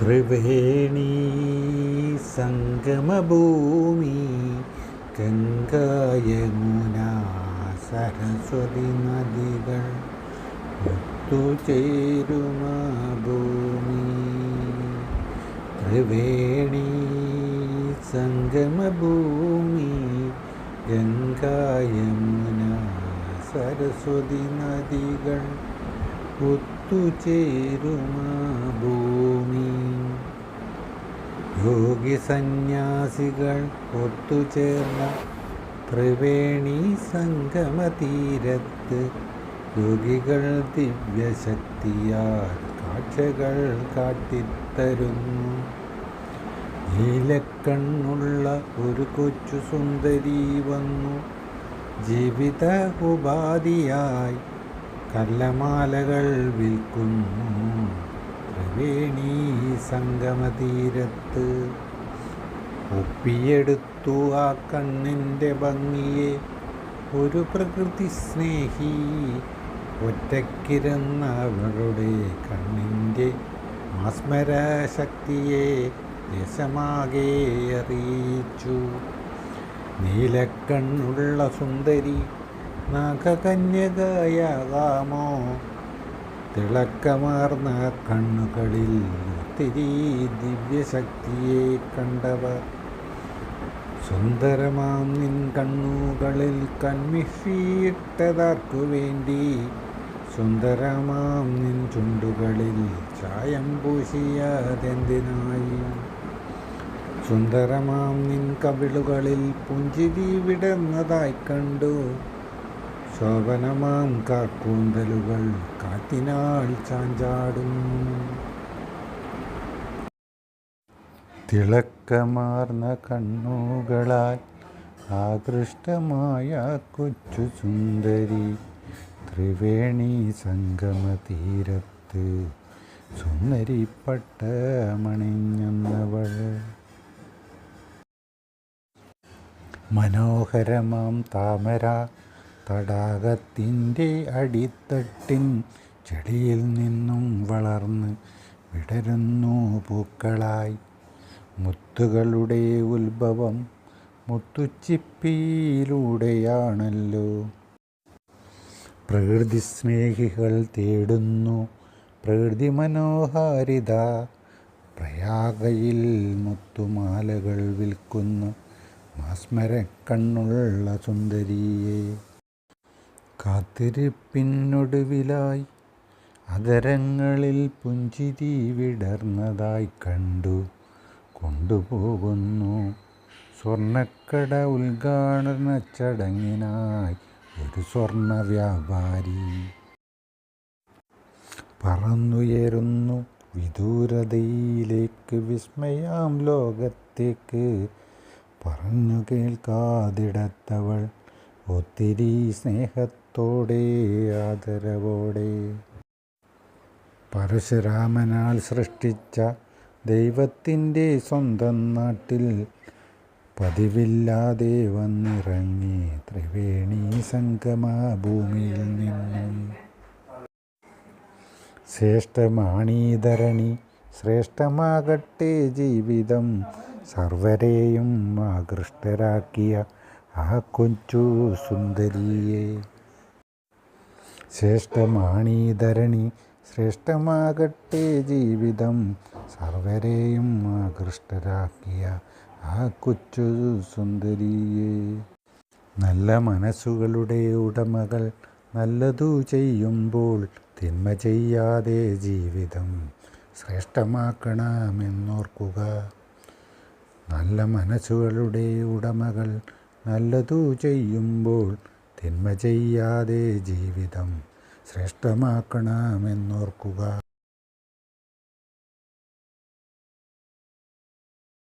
ത്രിവേണി സംഗമഭൂമി ഗംഗായമുന സരസ്വതി നദികൾ ഒത്തുചേരുമ ഭൂമി. ത്രിവേണി സംഗമഭൂമി ഗംഗായമുന സരസ്വതി നദികൾ ഒത്തുചേരുമ യോഗി സന്യാസികൾ ഒത്തുചേർന്ന ത്രിവേണി സംഗമതീരത്ത് യോഗികൾ ദിവ്യശക്തിയാൽ കാഴ്ചകൾ കാട്ടിത്തരുന്നു. നീലക്കണ്ണുള്ള ഒരു കൊച്ചു സുന്ദരി വന്നു. ജീവിത ഉപാധിയായി കല്ലമാലകൾ വിൽക്കുന്നു. ത്രിവേണി സംഗമതീരത്ത് ഒപ്പിയെടുത്തു ആ കണ്ണിന്റെ ഭംഗിയെ. ഒരു പ്രകൃതി സ്നേഹി ഒറ്റക്കിരുന്ന അവളുടെ കണ്ണിന്റെ ആസ്മരശക്തിയെ ദേശമാകെ അറിയിച്ചു. നീലക്കണ്ണുള്ള സുന്ദരി നാഗകന്യകയാകാമോ? തിളക്കമാർന്ന കണ്ണുകളിൽ ഒത്തിരി ദിവ്യശക്തിയെ കണ്ടവർ. സുന്ദരമാം നിൻ കണ്ണുകളിൽ കൺമിഷിയിട്ടതാർക്കു വേണ്ടി. സുന്ദരമാം നിൻ ചുണ്ടുകളിൽ ചായം പൂശിയാതെന്തിനായി? സുന്ദരമാം നിൻ കവിളുകളിൽ പുഞ്ചിരി വിടർന്നതായി കണ്ടു. ശോഭനമാം കാക്കൂന്തലുകൾ കാറ്റിനാൽ ചാഞ്ചാടും. തിളക്കമാർന്ന കണ്ണുകളാൽ ആകൃഷ്ടമായ കൊച്ചു സുന്ദരി ത്രിവേണി സംഗമ സംഗമതീരത്ത് സുന്ദരിപ്പട്ടമണിഞ്ഞവൾ മനോഹരമാം താമര തടാകത്തിന്റെ അടിത്തട്ടിൻ ചെടിയിൽ നിന്നും വളർന്ന് വിടരുന്നു പൂക്കളായി. മുത്തുകളുടെ ഉത്ഭവം മുത്തുച്ചിപ്പിയിലൂടെയാണല്ലോ. പ്രകൃതി സ്നേഹികൾ തേടുന്നു പ്രകൃതി മനോഹാരിത. പ്രയാഗയിൽ മുത്തുമാലകൾ വിൽക്കുന്ന മാസ്മരക്കണ്ണുള്ള സുന്ദരിയെ. കാത്തിരിപ്പിനൊടുവിലായി അതരങ്ങളിൽ പുഞ്ചിരി വിടർന്നതായി കണ്ടു. കൊണ്ടുപോകുന്നു. സ്വർണക്കട ഉദ്ഘാടന ചടങ്ങിനായി ഒരു സ്വർണ വ്യാപാരി. പറന്നുയരുന്നു. വിദൂരതയിലേക്ക് വിസ്മയാം ലോകത്തേക്ക്. പറഞ്ഞു കേൾക്കാതിടത്തവൾ ഒത്തിരി സ്നേഹത്തോടെ ആദരവോടെ. പരശുരാമനാൽ സൃഷ്ടിച്ച ദൈവത്തിന്റെ സ്വന്തം നാട്ടിൽ പതിവില്ലാതെ വന്നിറങ്ങി ത്രിവേണി സംഗമ ഭൂമിയിൽ നിന്നും. ശ്രേഷ്ഠമാണീധരണി ശ്രേഷ്ഠമാകട്ടെ ജീവിതം സർവരെയും ആകൃഷ്ടരാക്കിയ ആ കൊഞ്ചു സുന്ദരിയെ ശ്രേഷ്ഠമാണീധരണി ശ്രേഷ്ഠമാകട്ടെ ജീവിതം സർവരെയും ആകൃഷ്ടരാക്കിയ ആ കൊച്ചു സുന്ദരിയെ നല്ല മനസ്സുകളുടെ ഉടമകൾ നല്ലതു ചെയ്യുമ്പോൾ തിന്മ ചെയ്യാതെ ജീവിതം ശ്രേഷ്ഠമാക്കണമെന്നോർക്കുക. നല്ല മനസ്സുകളുടെ ഉടമകൾ നല്ലതു ചെയ്യുമ്പോൾ തിന്മ ചെയ്യാതെ ജീവിതം ശ്രേഷ്ഠമാക്കണമെന്നോർക്കുക.